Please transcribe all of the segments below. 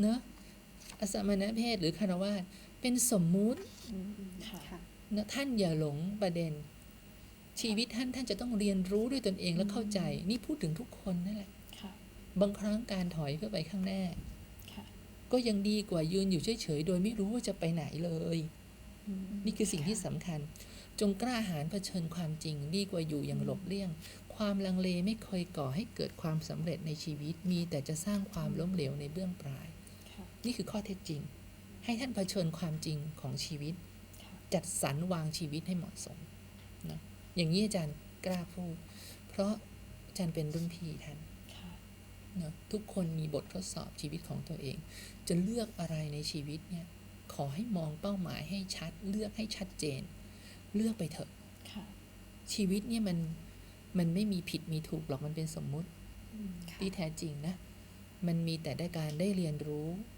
เนอะอสมณเพศหรือคารวาสเป็นสมมุติอืมค่ะค่ะนะท่านอย่าหลงประเด็น ชีวิตท่านท่านจะต้องเรียนรู้ด้วยตนเองและเข้าใจ นี่พูดถึงทุกคนนั่นแหละค่ะบางครั้งการถอยเข้าไปข้างหน้าค่ะก็ยังดีกว่ายืนอยู่เฉยๆโดยไม่รู้ว่าจะไปไหนเลยอืมนี่คือสิ่งที่สำคัญ จงกล้าหาญเผชิญความจริงดีกว่าอยู่อย่างหลบเลี่ยง ความลังเลไม่เคยก่อให้เกิดความสำเร็จในชีวิตมีแต่จะสร้างความล้มเหลวในเบื้องปลายค่ะ นี่คือข้อเท็จจริง ให้ท่านเผชิญความจริงของชีวิตค่ะจัดสรรวางชีวิตให้เหมาะสมนะอย่างนี้อาจารย์กล้าพูด เพราะอาจารย์เป็นรุ่นพี่ท่านค่ะเนอะทุกคนมีบททดสอบชีวิตของตัวเอง จะเลือกอะไรในชีวิตเนี่ยขอให้มองเป้าหมายให้ชัด เลือกให้ชัดเจน เลือกไปเถอะค่ะชีวิตเนี่ยมันมันไม่มีผิดมีถูกหรอกมันเป็นสมมุติอืมที่แท้จริงนะ มันมีแต่ได้การได้เรียนรู้ค่ะ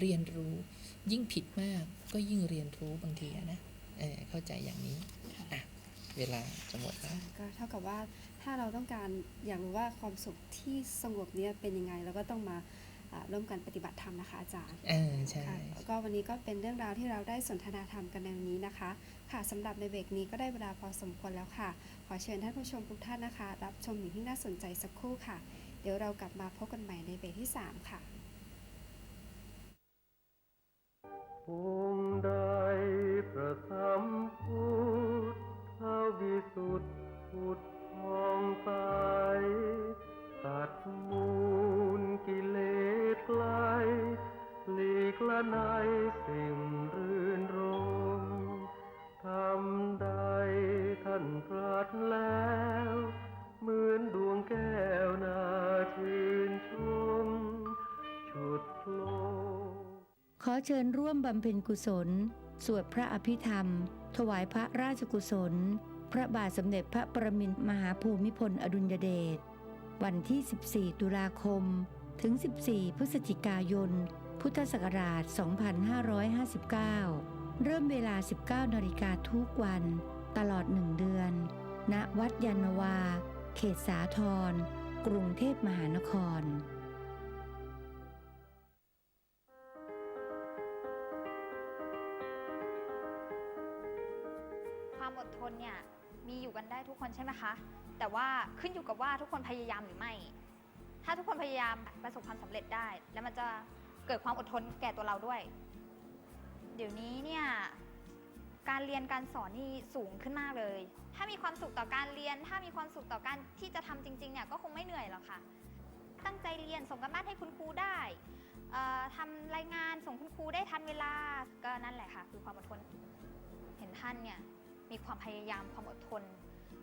เรียนรู้ยิ่งผิดมากก็ยิ่งเรียนรู้บางทีอะนะเออเข้าใจอย่างนี้ค่ะอะเวลาจะหมดแล้วก็เท่ากับว่าถ้าเราต้องการอยากรู้ว่าความสุขที่สงบเนี่ยเป็นยังไงเราก็ต้องมาอ่าร่วมกันปฏิบัติธรรมนะคะอาจารย์เออใช่ค่ะแล้วก็วันนี้ก็เป็นเรื่องราวที่เราได้สนทนาธรรมกันในวันนี้นะคะ ค่ะสำหรับในเบรกนี้ก็ได้เวลาพอสมควรแล้วค่ะ ขอเชิญท่านผู้ชมทุกท่านนะคะ รับชมสิ่งที่น่าสนใจสักครู่ค่ะ เดี๋ยวเรากลับมาพบกันใหม่ในเบรกที่ 3 ค่ะ คงค์ใดประสัมพุทธวิสุทธิพุทธอง เชิญร่วมบำเพ็ญกุศล สวดพระอภิธรรม ถวายพระราชกุศล พระบาทสมเด็จพระประมินมหาภูมิพลอดุลยเดช วันที่ 14 ตุลาคม ถึง 14 พฤศจิกายน พุทธศักราช 2559 เริ่มเวลา 19นาฬิกาทุกวัน ตลอดหนึ่งเดือน ณ วัดยานวา เขตสาทรกรุงเทพมหานคร อดทนเนี่ยมีอยู่กันได้ทุกคนใช่ไหมคะ แต่ว่าขึ้นอยู่กับว่าทุกคนพยายามหรือไม่ ถ้าทุกคนพยายามประสบความสำเร็จได้ แล้วมันจะเกิดความอดทนแก่ตัวเราด้วย เดี๋ยวนี้เนี่ยการเรียนการสอนนี่สูงขึ้นมากเลย ถ้ามีความสุขต่อการเรียน ถ้ามีความสุขต่อการที่จะทำจริงๆเนี่ยก็คงไม่เหนื่อยหรอกค่ะ ตั้งใจเรียนส่งกันบ้านให้คุณครูได้เอ่อทำรายงานส่งคุณครูได้ทันเวลาก็นั่นแหละค่ะ คือความอดทน เห็นท่านเนี่ย มีความพยายามความอดทน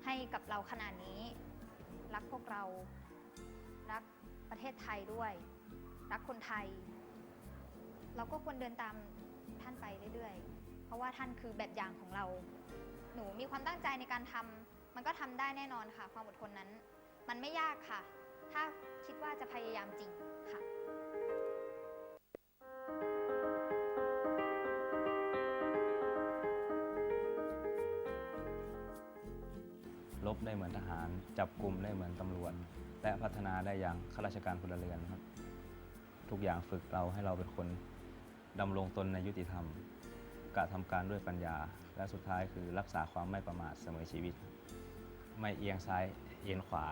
ให้กับเราขนาดนี้ รักพวกเรา รักประเทศไทยด้วย รักคนไทย เราก็ควรเดินตามท่านไปเรื่อยๆ เพราะว่าท่านคือแบบอย่างของเรา หนูมีความตั้งใจในการทำมันก็ทำได้แน่นอนค่ะ ความอดทนนั้น มันไม่ยากค่ะ ถ้าคิดว่าจะพยายามจริงค่ะล บได้เหมือนทหาร จับกลุ่มได้เหมือนตำรวจ และพัฒนาได้อย่างข้าราชการพลเรือนครับ ทุกอย่างฝึกเราให้เราเป็นคนดำรงตนในยุติธรรมกะทำการด้วยปัญญา และสุดท้ายคือรักษาความไม่ประมาทเสมอชีวิต ไม่เอียงซ้ายเอียงขวา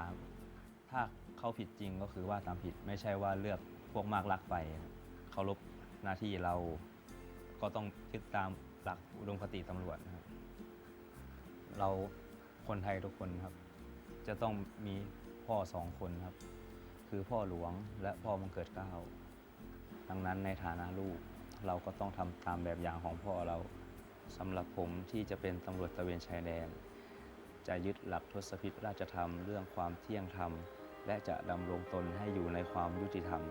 ถ้าเขาผิดจริงก็คือว่าตามผิดไม่ใช่ว่าเลือกพวกมากรักไปเคารพหน้าที่เราก็ต้องยึดตามหลักอุดมคติตำรวจนะครับเรา คนไทยทุกคนครับ จะต้องมีพ่อสองคนครับ คือพ่อหลวงและพ่อบังเกิดเกล้าดังนั้นในฐานะลูกเราก็ต้องทำตามแบบอย่างของพ่อเราสำหรับผมที่จะเป็นตำรวจตะเวนชายแดน จะยึดหลักทศพิธราชธรรม เรื่องความเที่ยงธรรม และจะดำรงตนให้อยู่ในความยุติธรรม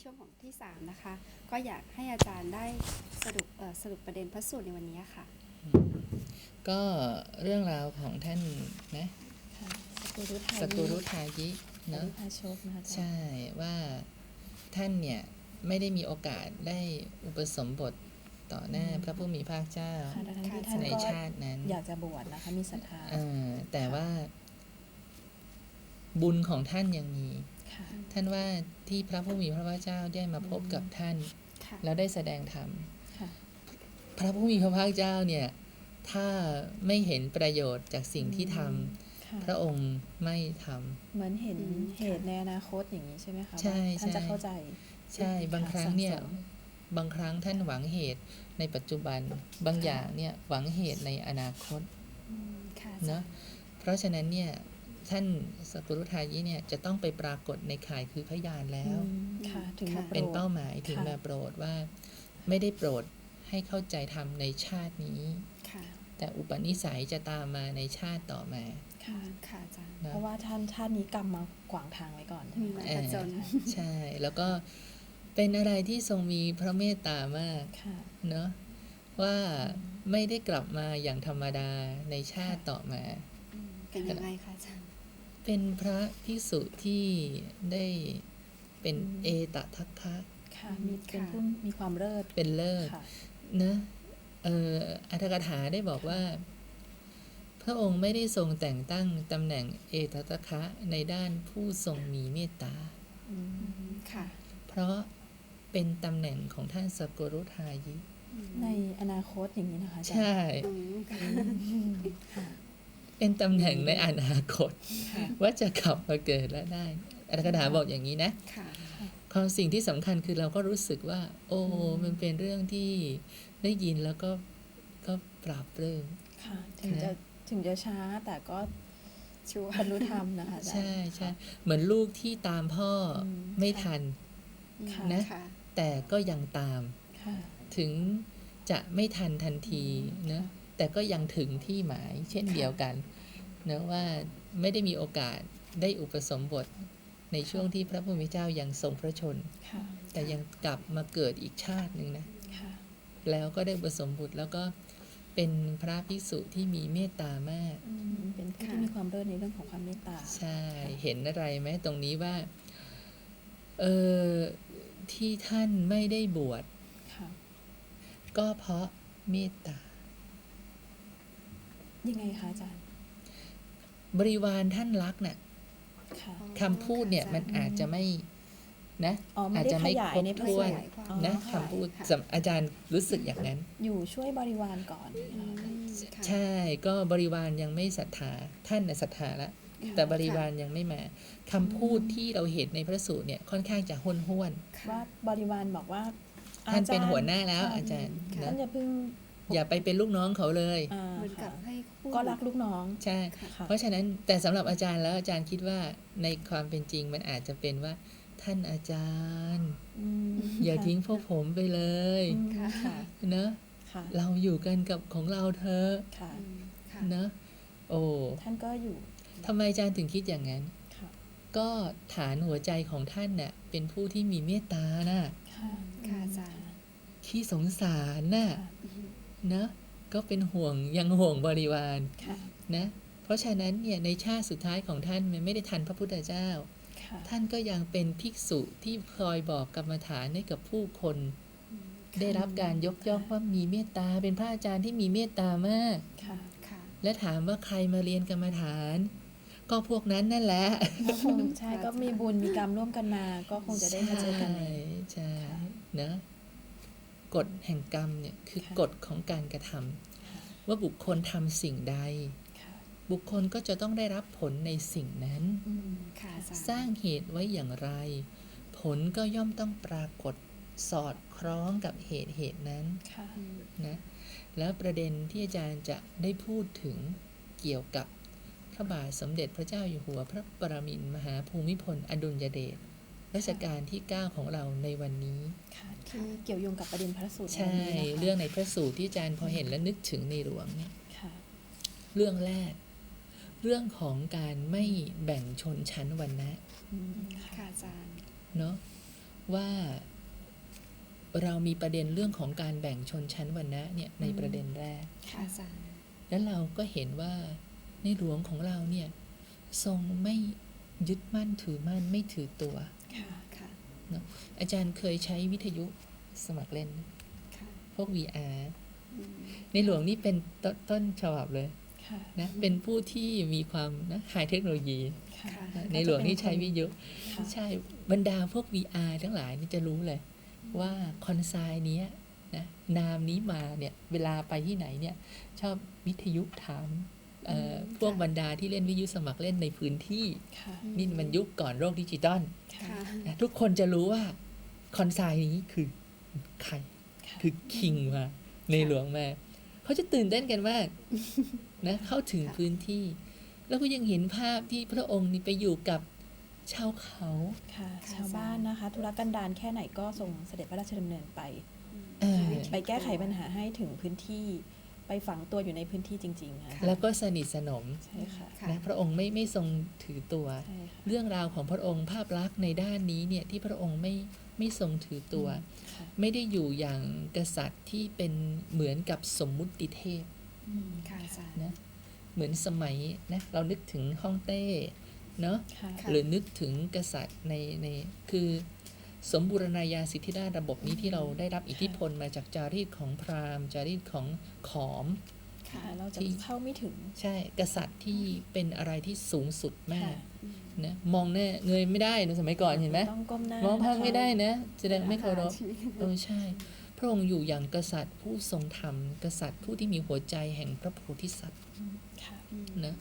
ช่วงของที่ 3 นะคะ ก็อยากให้อาจารย์ได้สรุปเอ่อสรุปประเด็นพระสูตรในวันนี้ค่ะ ก็เรื่องราวของท่านนะค่ะสกุรุทาสกุรุทายิเนาะเนาะพาโชคนะคะอาจารย์ใช่ว่าท่านเนี่ย ไม่ได้มีโอกาสได้อุปสมบทต่อหน้าพระผู้มีพระภาคเจ้าค่ะทั้งที่ท่านในก็ชาตินั้น อยากจะบวชนะคะมีศรัทธาเออแต่ว่าบุญของท่านยังมีค่ะ ท่านว่าที่พระผู้มีพระภาคเจ้าได้มาพบกับท่านค่ะแล้วได้แสดงธรรมค่ะพระผู้มีพระภาคเจ้าเนี่ยถ้าไม่เห็นประโยชน์จากสิ่งที่ทำค่ะพระองค์ไม่ทำเหมือนเห็นอืมเหตุในอนาคตอย่างนี้ใช่ไหมคะใช่ว่าท่านใช่จะเข้าใจ ใช่บางครั้งเนี่ยสั่งสมบางครั้งท่านหวังเหตุในปัจจุบันบางอย่างเนี่ยหวังเหตุในอนาคตอืมค่ะเนอะเพราะฉะนั้นเนี่ย ท่านสกุรุทายิเนี่ยจะต้องไปปรากฏในข่ายคือพยานแล้วอืมค่ะถึงมาโปรดเป็นเป้าหมายถึงค่ะมาโปรดว่าไม่ได้โปรดให้เข้าใจธรรมในชาตินี้ค่ะแต่อุปนิสัยจะตามมาในชาติต่อมาค่ะค่ะอาจารย์นะเพราะว่าท่านท่านนี้กรรมมากวางทางไว้ก่อนใช่ไหมมีคะมาผจญใช่ แล้วก็เป็นอะไรที่ทรงมีพระเมตตามากค่ะเนอะว่าไม่ได้กลับมาอย่างธรรมดาในชาติต่อมาอืมเป็นยังไงคะอาจารย์ เป็นพระพิสุที่ได้เป็นอืมเอตทัคคะค่ะมีเป็นค่ะผู้มีความเลิศเป็นเลิศค่ะนะเอ่ออัตถกถาได้บอกว่า พระองค์ไม่ได้ทรงแต่งตั้งตำแหน่งเอตทัคคะในด้านผู้ทรงมีเมตตาอืมอืมค่ะ เพราะเป็นตำแหน่งของท่านสกรุทายิอืมในอนาคตอย่างนี้นะคะอาจารย์ใช่อืมค่ะอืมค่ะ เป็นตำแหน่งในอนาคตค่ะว่าจะกลับมาเกิดและได้อัตถกถาบอกอย่างนี้นะค่ะความสิ่งที่สำคัญคือเราก็รู้สึกว่า โอ้อืมมันเป็นเรื่องที่ได้ยินแล้วก็ก็ปราบปลื้มค่ะถึงจะถึงจะช้าแต่ก็ชัวร์บรรลุธรรมนะคะอาจารย์ใช่ใช่เหมือนลูกที่ตามพ่ออมไม่ค่ะทันค่ะนะค่ะแต่ก็ยังตามค่ะถึงจะไม่ทันทันทีนะแต่ก็ยังถึงที่หมายเช่นค่ะเดียวกัน นะว่าไม่ได้มีโอกาสได้อุปสมบทในช่วงที่พระพุทธเจ้ายังทรงพระชนค่ะแต่ยังกลับมาเกิดอีกชาติหนึ่งนะค่ะแล้วก็ได้อุปสมบทแล้วก็เป็นพระภิกษุที่มีเมตตามากอืมเป็นผู้ค่ะที่มีความเลิศในเรื่องของความเมตตา ใช่ เห็นอะไรไหมตรงนี้ว่า เออที่ท่านไม่ได้บวชค่ะก็เพราะเมตตา ยังไงคะอาจารย์ บริวารท่านรักน่ะค่ะคำพูดเนี่ยมันอาจจะไม่นะอ๋อไม่อาจได้จะขไม่ยายครบในพระถ้วนสูตรอ๋อนะค่ะคำพูดค่ะสำอาจารย์รู้สึกอย่างนั้น อยู่ช่วยบริวารก่อนนี่อืเหรอคะมค่ะใช่ก็บริวารยังไม่ศรัทธาท่านน่ะศรัทธาละแต่บริวารยังไม่มาคำพูดที่เราเห็นในพระสูตรเนี่ยค่อนข้างจะห้วนห้วนว่าบริวารบอกว่าๆท่านเป็นอจรย์หัวหน้าแล้วค่ะอาจารย์ท่านนะอย่าเพิ่ง อย่าไปเป็นลูกน้องเขาเลยอ่าเหมือนกัค่ะบให้พูดก็รักลูกน้องใช่ค่ะเพราะฉะนั้นแต่สำหรับอาจารย์แล้วอาจารย์คิดว่าในความเป็นจริงมันอาจจะเป็นว่าท่านอาจารย์อืมอย่าค่ะทิ้งพวกผมไปเลยอืมค่ะค่ะเนอะค่ะเราอยู่กันกับของเราเธอะค่ะอืมค่ะเนอะโอ้ท่านก็อยู่ทำไมอาจารย์ถึงคิดอย่างนั้นค่ะก็ฐานหัวใจของท่านเน่ะเป็นผู้ที่มีเมตตาน่ะค่ะค่ะอาจารย์ขี้สงสารน่ะค่ะอืม เนอะก็เป็นห่วงยังห่วงบริวารค่ะนะเพราะฉะนั้นเนี่ยในชาติสุดท้ายของท่านมันไม่ได้ทันพระพุทธเจ้าค่ะท่านก็ยังเป็นภิกษุที่คอยบอกกรรมฐานให้กับผู้คนอืมได้รับการยกย่องว่ามีเมตตาเป็นพระอาจารย์ที่มีเมตตามากค่ะค่ะและถามว่าใครมาเรียนกรรมฐาน ก็พวกนั้นนั่นแหละก็คงใช่ก็มีบุญมีกรรมร่วมกันมา ก็คงจะได้มาเจอกันในใช่ใช่ค่ะนะ กฎแห่งกรรมเนี่ยคือค่ะกฎของการกระทำว่าบุคคลทำสิ่งใดค่ะบุคคลก็จะต้องได้รับผลในสิ่งนั้นอืมค่ะอาจารย์สร้างเหตุไว้อย่างไร ผลก็ย่อมต้องปรากฏสอดคล้องกับเหตุเหตุนั้นค่ะอืมนะแล้วประเด็นที่อาจารย์จะได้พูดถึงเกี่ยวกับพระบาทสมเด็จพระเจ้าอยู่หัว พระปรมินทรมหาภูมิพลอดุลยเดช รัชกาลที่ 9 ของเราในวันนี้ค่ะที่เกี่ยวโยงกับประเด็นพระสูตรใช่นนี้นะคะเรื่องในพระสูตรที่อาจารย์พอเห็นแล้วนึกถึงในหลวงเนี่ยค่ะเรื่องแรก เรื่องของการไม่แบ่งชนชั้นวรรณะอืมค่ะอาจารย์เนาะว่าเรามีประเด็นเรื่องของการแบ่งชนชั้นวรรณะเนี่ยในประเด็นแรกค่ะอาจารย์แล้วเราก็เห็นว่าในหลวงของเราเนี่ยทรงไม่ยึดมั่นถือมั่นไม่ถือตัว ค่ะค่ะอาจารย์เคยใช้วิทยุสมัครเล่นค่ะพวก VR อืมในหลวงนี่เป็นตต้นฉบับเลยค่ะนะเป็นผู้ที่มีความนะไฮเทคโนโลยีค่ะค่ะในหลวงนี่ใช้วิทยุค่ะใช่บรรดาพวก VR ทั้งหลายนี่จะรู้เลย ว่าคอนไซน์เนี้ยนะนามนี้มาเนี่ย เวลาไปที่ไหนเนี่ย ชอบวิทยุถามเอ่ออม พวกค่ะบรรดาที่เล่นวิทยุสมัครเล่นในพื้นที่ค่ะนี่มันยุคก่อนโลกดิจิตอลค่ะค่ะนะทุกคนจะรู้ว่าคอนไซน์นี้คือใครค่ะคือคิงมาในหลวงมาเขาจะตื่นเต้นกันมากนะเข้าถึงค่ะพื้นที่ แล้วก็ยังเห็นภาพที่พระองค์นี่ไปอยู่กับชาวเขาค่ะ ชาวบ้านนะคะธุรกันดารแค่ไหนก็ทรงเสด็จพระราชดำเนินไปเออไปแก้ไขปัญหาให้ถึงพื้นที่ ไปฝังตัวอยู่ในพื้นที่จริงๆค่ะแล้วก็สนิทสนมใช่ค่ะค่ะนะพระองค์ไม่ไม่ทรงถือตัวใช่ค่ะเรื่องราวของพระองค์ภาพลักษณ์ในด้านนี้เนี่ยที่พระองค์ไม่ไม่ทรงถือตัวค่ะไม่ได้อยู่อย่างกษัตริย์ที่เป็นเหมือนกับสมมุติเทพอืมค่ะอาจารย์นะเหมือนสมัยนะเรานึกถึงฮ่องเต้เนาะค่ะค่ะหรือนึกถึงกษัตริย์ในในคือ สมบูรณาญาสิทธิราชย์ระบบนี้ที่เราได้รับอิทธิพลมาจากจารีตของพราหมณ์ จารีตของขอมค่ะเราจะที่เข้าไม่ถึง ใช่ กษัตริย์ที่เป็นอะไรที่สูงสุดมากค่ะนะมองหน้าเงยไม่ได้ในสมัยก่อนเห็นไหมต้องก้มหน้ามองภาพนะคะไม่ได้นะแสดงไม่เคารพชีวิตเออใช่ พระองค์อยู่อย่างกษัตริย์ผู้ทรงธรรม กษัตริย์ผู้ที่มีหัวใจแห่งพระโพธิสัตว์ค่ะอืมนะ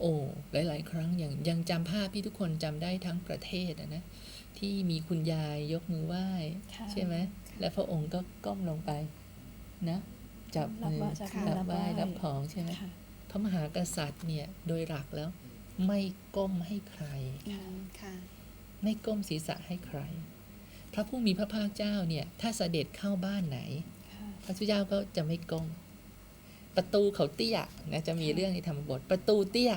โอ้หลาย ๆ ครั้งอย่างยังจำภาพที่ทุกคนจำได้ทั้งประเทศอะนะ ที่มีคุณยายยกมือไหว้ค่ะใช่ไหมและพระองค์ก็ก้มลงไปนะจับรับมือไหว้จับมือรับรับไหไหว้ว้รับของใช่ไหมค่ะพระมหากษัตริย์เนี่ยโดยหลักแล้ว ไม่ก้มให้ใครอืมค่ะไม่ก้มศีรษะให้ใคร พระผู้มีพระภาคเจ้าเนี่ยถ้าเสด็จเข้าบ้านไหนค่ะพระพุทธเจ้าก็จะไม่ก้ม ประตูเขาเตี้ยนะจะมีเรื่องในธรรมบทประตูเตี้ย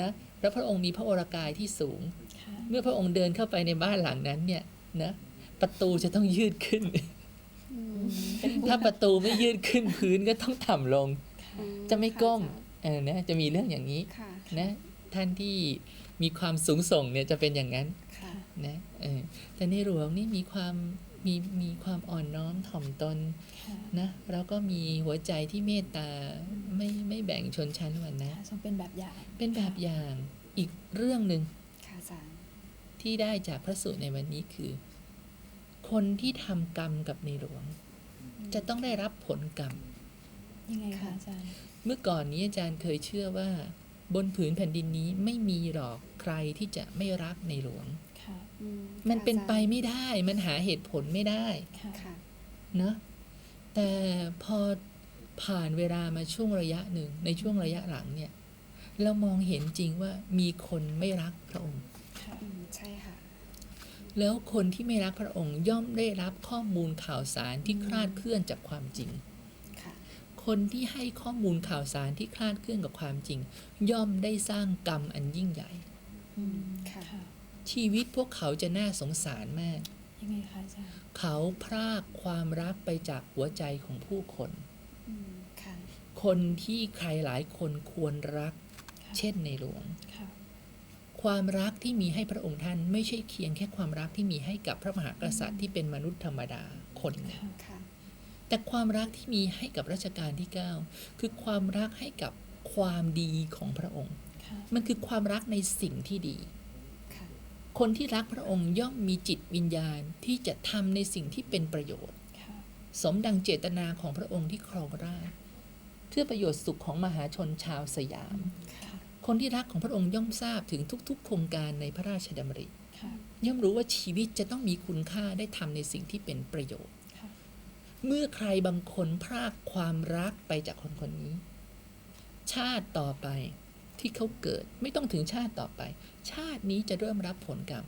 นะแล้วพระองค์มีพระโอรกายที่สูงค่ะ เมื่อพระองค์เดินเข้าไปในบ้านหลังนั้นเนี่ยนะประตูจะต้องยืดขึ้นอืมถ้าประตูไม่ยืดขึ้นพื้นก็ต้องต่ำลงอืจะไม่ก้มค่ะเออนะจะมีเรื่องอย่างนี้ค่ะนะท่านที่มีความสูงส่งเนี่ยจะเป็นอย่างนั้นค่ะนะเออแต่ในหลวงนี่มีความมีมีความอ่อนน้อมถ่อมตนค่ะนะแล้วก็มีหัวใจที่เมตตาไม่ไม่แบ่งชนชั้นวรรณะค่ะทรงเป็นแบบอย่างเป็นแบบอย่างอีกเรื่องหนึ่งค่ะอาจารย์ ที่ได้จากพระสูตรในวันนี้คือ คนที่ทำกรรมกับในหลวง จะต้องได้รับผลกรรม ยังไงค่ะคะอาจารย์ เมื่อก่อนนี้อาจารย์เคยเชื่อว่า บนผืนแผ่นดินนี้ไม่มีหรอกใครที่จะไม่รักในหลวงค่ะอืมันเป็นไปค่ะไม่ได้ มันหาเหตุผลไม่ได้ค่ะอาจารย์ค่ะเนอะแต่พอผ่านเวลามาช่วงระยะหนึ่ง ในช่วงระยะหลังเนี่ย เรามองเห็นจริงว่ามีคนไม่รักพระองค์ค่ะอืม ใช่ค่ะ แล้วคนที่ไม่รักพระองค์ย่อมได้รับข้อมูลข่าวสารที่คลาดเคลื่อนจากความจริงค่ะคนที่ให้ข้อมูลข่าวสารที่คลาดเคลื่อนกับความจริง ย่อมได้สร้างกรรมอันยิ่งใหญ่อืมค่ะค่ะชีวิตพวกเขาจะน่าสงสารมากยังไงคะอาจารย์เขาพรากความรักไปจากหัวใจของผู้คนอืมค่ะคนที่ใครหลายคนควรรักค่ะเช่นในหลวง ค่ะความรักที่มีให้พระองค์ท่านไม่ใช่เพียงแค่ความรักที่มีให้กับพระมหากษัตริย์ที่เป็นมนุษย์ธรรมดาคนหนึ่งค่ะค่ะแต่ความรักที่มีให้กับรัชกาลที่ 9 คือความรักให้กับความดีของพระองค์ค่ะมันคือความรักในสิ่งที่ดีค่ะคนที่รักพระองค์ย่อมมีจิตวิญญาณที่จะทำในสิ่งที่เป็นประโยชน์ค่ะสมดังเจตนาของพระองค์ที่ครองราชย์เพื่อประโยชน์สุขของมหาชนชาวสยาม ค่ะคนที่รักของพระองค์ย่อมทราบถึงทุก ๆ โครงการในพระราชดำริค่ะย่อมรู้ว่าชีวิตจะต้องมีคุณค่าได้ทำในสิ่งที่เป็นประโยชน์ค่ะเมื่อใครบางคนพรากความรักไปจากคนคนนี้ ชาติต่อไปที่เขาเกิดไม่ต้องถึงชาติต่อไป ชาตินี้จะเริ่มรับผลกรรม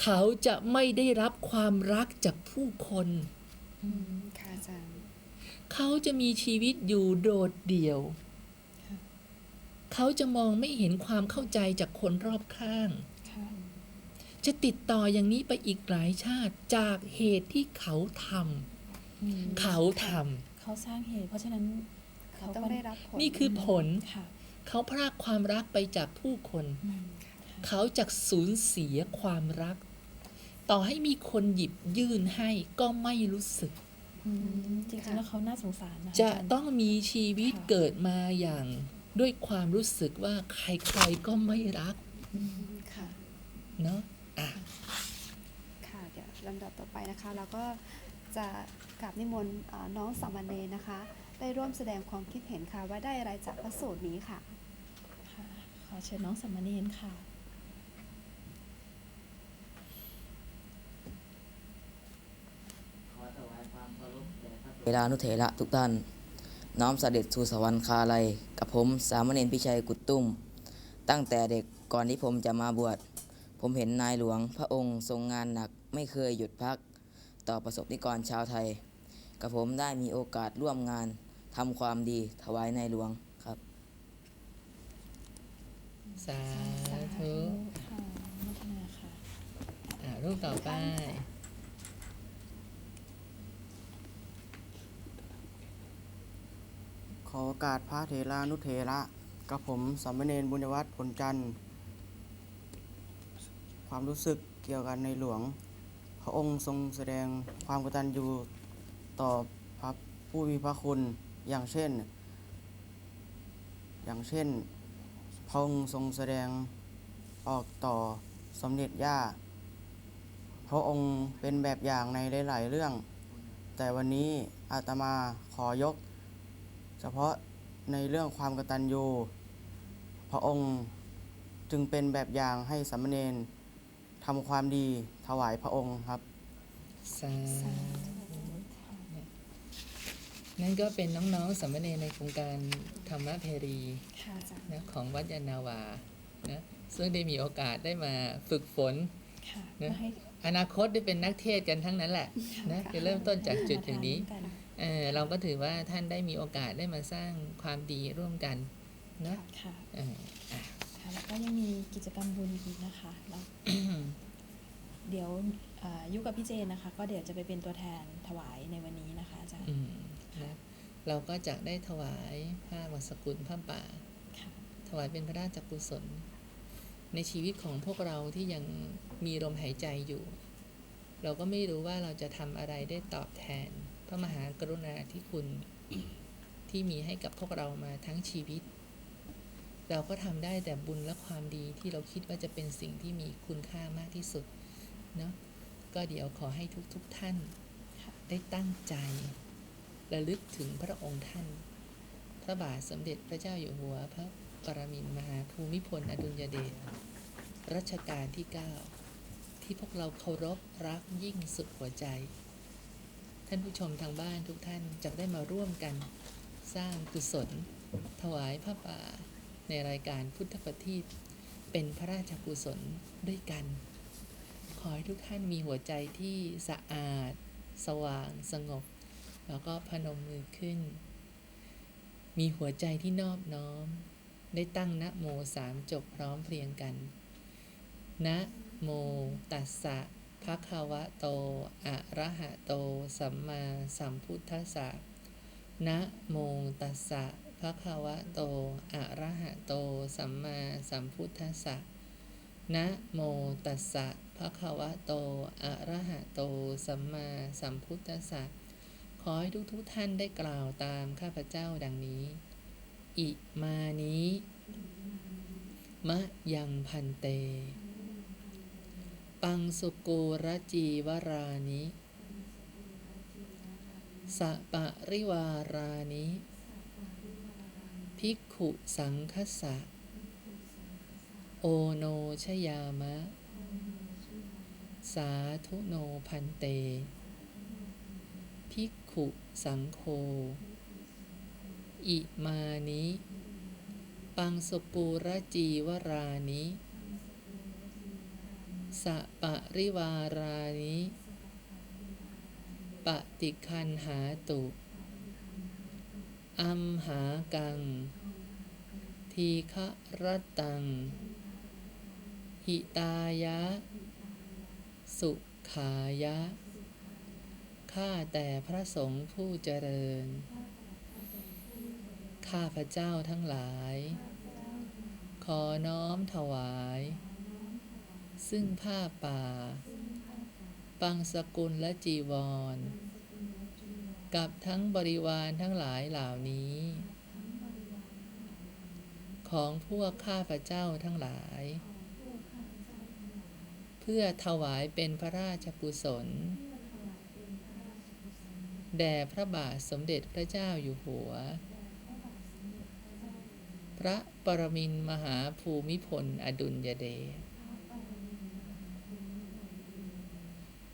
เขาจะไม่ได้รับความรักจากผู้คนอืมค่ะอาจารย์เขาจะมีชีวิตอยู่โดดเดี่ยวค่ะ เขาจะมองไม่เห็นความเข้าใจจากคนรอบข้างค่ะจะติดต่ออย่างนี้ไปอีกหลายชาติจากเหตุที่เขาทอืมำเขาทเขาสร้างเหตุ เพราะฉะนั้นเขาต้องได้รับผลำนี่คือผลค่ะเขาพรากความรักไปจากผู้คนอืมเขาจะสูญเสียความรัก ต่อให้มีคนหยิบยื่นให้ก็ไม่รู้สึกอืมจริงๆแล้วเขาน่าสงสารนะคะจะาจารย์ต้องมีชีวิตค่ะเกิดมาอย่าง ด้วยความรู้สึกว่าใครๆก็ไม่รักอืมค่ะเนาะอะค่ะเดี๋ยวลำดับต่อไปนะคะเราก็จะกราบนิมนต์เอ่อน้องสามเณรนะคะ ได้ร่วมแสดงความคิดเห็นค่ะ ว่าได้อะไรจากพระสูตรนี้ค่ะค่ะขอเชิญน้องสัมมาเนนค่ะเวลานุเถระทุกท่าน น้อมเสด็จสู่สวรรคาลัยกับผมสามเณรพิชัยกุดตุ้ม ตั้งแต่เด็กก่อนที่ผมจะมาบวช ผมเห็นนายหลวงพระองค์ทรงงานหนักไม่เคยหยุดพัก ต่อประสบนิกรชาวไทย กับผมได้มีโอกาสร่วมงานทำความดีถวายในหลวงครับ สาสาธุธุค่ะอนุโมทนาค่ะอะรูปต่อไป อโอกาสพระเถรานุเถระกับผมสามเณรบุญยวัฒน์ผลจันทร์ ความรู้สึกเกี่ยวกันในหลวง พระองค์ทรงแสดงความกตัญญูต่อพระผู้มีพระคุณอย่างเช่น อย่างเช่น พระองค์ทรงแสดงออกต่อสมเด็จย่า พระองค์เป็นแบบอย่างในหลาย ๆ เรื่อง แต่วันนี้อาตมาขอยก ฉพาะในเรื่องความกตัญญูพระองค์จึงเป็นแบบอย่างให้สามเณรทำความดีถวายพระองค์ครับ สาธุนั่นก็เป็นน้องๆสามเณรในโครงการธรรมเพรีค่ะนะของวัดยานนาวานะซึ่งได้มีโอกาสได้มาฝึกฝน ค่ะนะ มาให้อนาคตได้เป็นนักเทศน์กันทั้งนั้นแหละนะจะเริ่มต้นจากจุดอย่างนี้ มาทำกัน เออเราก็ถือว่าท่านได้มีโอกาสได้มาสร้างความดีร่วมกันนะค่ะเอออะค่ะแล้วก็ยังมีกิจกรรมบุญอีกนะคะแล้วเดี๋ยวอ่ายุกับพี่เจนนะคะ ก็เดี๋ยวจะไปเป็นตัวแทนถวายในวันนี้นะคะอาจารย์อืมนะเราก็จะได้ถวายผ้าวัสกุลผ้าป่าค่ะถวายเป็นพระราชกุศล ในชีวิตของพวกเราที่ยังมีลมหายใจอยู่ เราก็ไม่รู้ว่าเราจะทำอะไรได้ตอบแทนพ ระมหากรุณาธิคุณที่มีให้กับพวกเรามาทั้งชีวิต เราก็ทำได้แต่บุญและความดีที่เราคิดว่าจะเป็นสิ่งที่มีคุณค่ามากที่สุดเนาะก็เดี๋ยวขอให้ทุกๆทท่าน ได้ตั้งใจระลึกถึงพระองค์ท่าน พระบาทสมเด็จพระเจ้าอยู่หัวพระปรมินทรมหาภูมิพลอดุลยเดชรัชกาลที่ 9 ที่พวกเราเคารพรักยิ่งสุดหัวใจ ท่านผู้ชมทางบ้านทุกท่านจะได้มาร่วมกันสร้างกุศล ถวายพระป่า ในรายการพุทธประทีปเป็นพระราชกุศลด้วยกัน ขอให้ทุกท่านมีหัวใจที่สะอาด สว่างสงบ แล้วก็พนมมือขึ้น มีหัวใจที่นอบน้อม ได้ตั้งนะโมสามจบพร้อมเพรียงกัน นะโมตัสสะ ภะคะวะโต อะระหะโต สัมมาสัมพุทธัสสะ นะโมตัสสะภะคะวะโต อะระหะโต สัมมาสัมพุทธัสสะ นะโมตัสสะภะคะวะโต อะระหะโต สัมมาสัมพุทธัสสะ ขอให้ทุกทุกท่านได้กล่าวตามข้าพเจ้าดังนี้ อิมานิมะยังพันเต ปังสุกูรจีวรานิสะปะริวารานิภิกขุสังคสะ โอโนชยามะ สาธุโนพันเต ภิกขุสังโฆอิมานิ ปังสปูรจีวรานิ สปริวารานิปฏิคันหาตุอัมหากัง ทีฆะรตัง หิตายะ สุขายะ ข้าแต่พระสงฆ์ผู้เจริญ ข้าพระเจ้าทั้งหลาย ขอน้อมถวาย ซึ่งผ้าป่า ปังสกุลและจีวร กับทั้งบริวารทั้งหลายเหล่านี้ ของพวกข้าพระเจ้าทั้งหลาย เพื่อถวายเป็นพระราชกุศล แด่พระบาทสมเด็จพระเจ้าอยู่หัว พระปรมินมหาภูมิพลอดุลยเดช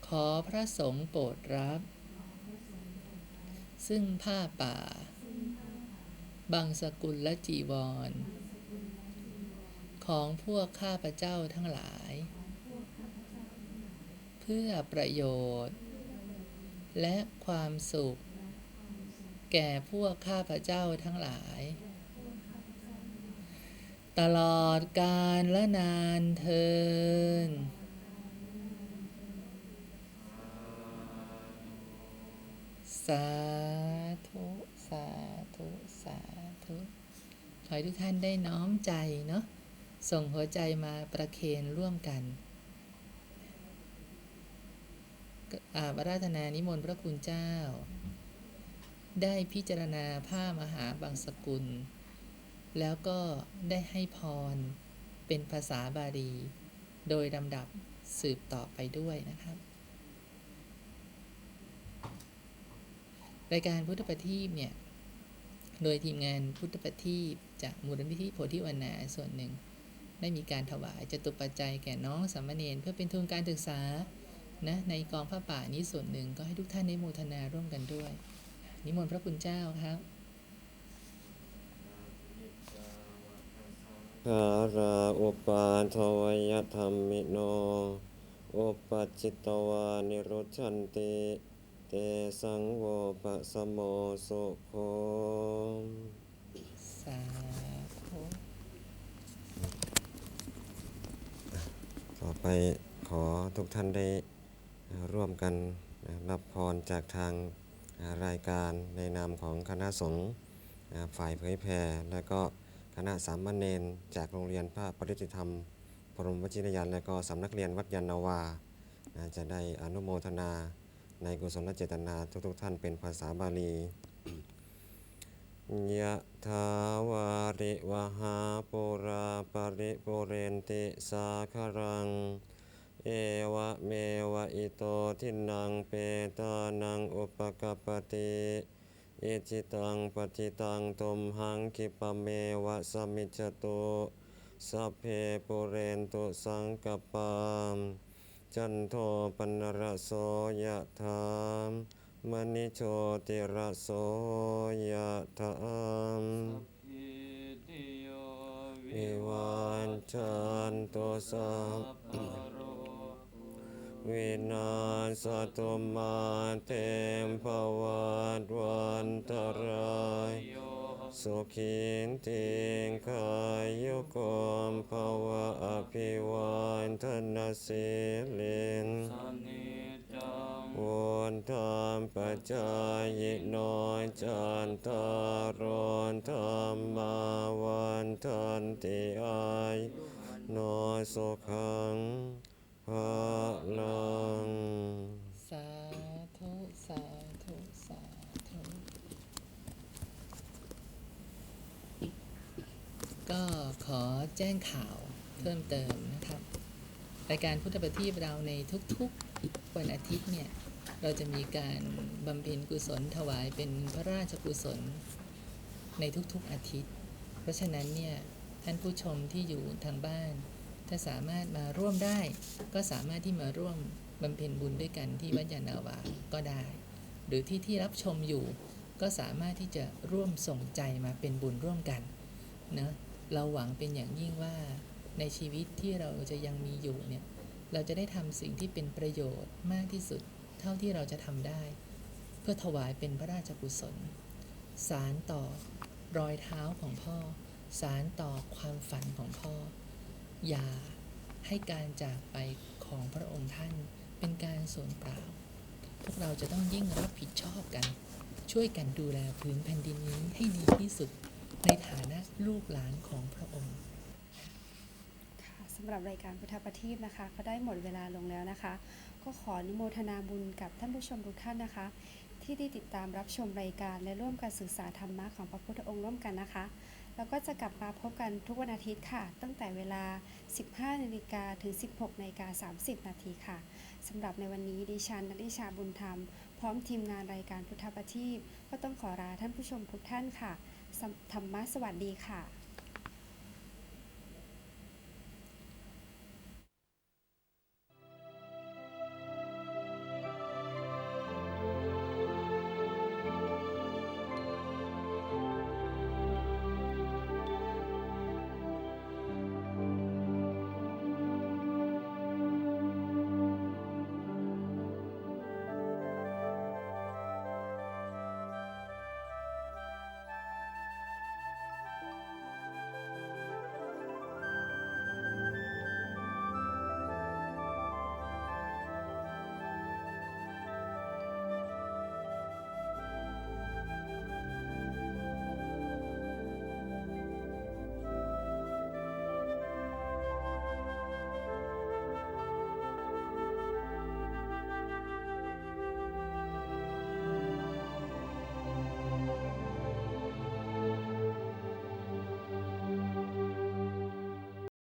ข อพระสงฆ์โปรดรับ ซึ่งผ้าป่า บางสกุลและจีวร ของพวกข้าพเจ้าทั้งหลาย เพื่อประโยชน์ และความสุข แก่พวกข้าพเจ้าทั้งหลาย ตลอดกาลและนานเทินาธุสาธุสาธุขอให้ทุกท่านได้น้อมใจเนาะส่งหัวใจมาประเคนร่วมกันอาบราธนานิมนต์พระคุณเจ้า ได้พิจารณาผ้ามหาบางสกุล แล้วก็ได้ให้พรเป็นภาษาบาลี โดยลำดับสืบต่อไปด้วยนะครับ รายการพุทธประทีปเนี่ย โดยทีมงานพุทธประทีปจากมูลนิธิโพธิวนาส่วนหนึ่ง ได้มีการถวายจตุปัจจัยแก่น้องสามเณรเพื่อเป็นทุนการศึกษานะในกองผ้าป่านี้ส่วนหนึ่งก็ให้ทุกท่านได้โมทนาร่วมกันด้วย นิมนต์พระคุณเจ้าครับคาราอุปาทวยธรรมิโน อุปัจจิตวานิโรธชันติ เตสังโวปะสมโมสุโคสาธุต่อไปขอทุกท่านได้ร่วมกันรับพรจากทางรายการในนามของคณะสงฆ์ฝ่ายเผยแผ่และก็คณะสามเณรจากโรงเรียนพระปริติธรรม พรมวชิรยานและก็สำนักเรียนวัดยานนาวาจะได้อนุโมทนา ในกุศลเจตนาทุกๆทท่านเป็นภาษาบาลียะถาวาริวหาปุราปริปุเรนติสาคารัง เอวะเมวะอิโตทินังเปตานังอุปกปปติอิจิตังปฏิตังตุมหังคิปะเมวะสมิจจตุสัพเพปุเรนตุสังกปาม จันโทปนรโสยะถามมณิโชติรโสยะถามวิวันจันตุสัพวินาศตุมาเตมภวัตวันตราย สุขินติงขายุกมภวะอภิวันทนาสิลินวนธรรมปัจจายโนจันตารอนธรรมาวันทันติอายโนสุขังพลัง สาธุ สาธุ สาธุ ก็ขอแจ้งข่าวเพิ่มเติมนะครับ รายการพุทธประทีปเราในทุกๆวันอาทิตย์เนี่ย เราจะมีการบำเพ็ญกุศลถวายเป็นพระราชกุศลในทุกๆอาทิตย์ เพราะฉะนั้นเนี่ยท่านผู้ชมที่อยู่ทางบ้าน ถ้าสามารถมาร่วมได้ ก็สามารถที่มาร่วมบำเพ็ญบุญด้วยกันที่วัดยานนาวาก็ได้ หรือที่ที่รับชมอยู่ก็สามารถที่จะร่วมส่งใจมาเป็นบุญร่วมกันนะ เราหวังเป็นอย่างยิ่งว่าในชีวิตที่เราจะยังมีอยู่เนี่ย เราจะได้ทำสิ่งที่เป็นประโยชน์มากที่สุด เท่าที่เราจะทำได้ เพื่อถวายเป็นพระราชกุศล สารต่อรอยเท้าของพ่อ สารต่อความฝันของพ่อ อย่าให้การจากไปของพระองค์ท่านเป็นการสูญเปล่า พวกเราจะต้องยิ่งรับผิดชอบกัน ช่วยกันดูแลพื้นแผ่นดินนี้ให้ดีที่สุด ในฐานะลูกหลานของพระองค์สำหรับรายการพุทธประทีปนะคะ ก็ได้หมดเวลาลงแล้วนะคะ ก็ขออนุโมทนาบุญกับท่านผู้ชมทุกท่านนะคะ ที่ได้ติดตามรับชมรายการและร่วมกันศึกษาธรรมะของพระพุทธองค์ร่วมกันนะคะ แล้วก็จะกลับมาพบกันทุกวันอาทิตย์ค่ะ ตั้งแต่เวลา 15นาฬิกาถึง 16นาฬิกา30 นาทีค่ะสำหรับในวันนี้ดิฉันนลิชาบุญธรรม พร้อมทีมงานรายการพุทธประทีปก็ต้องขอลาท่านผู้ชมทุกท่านค่ะ ธรรมะสวัสดีค่ะ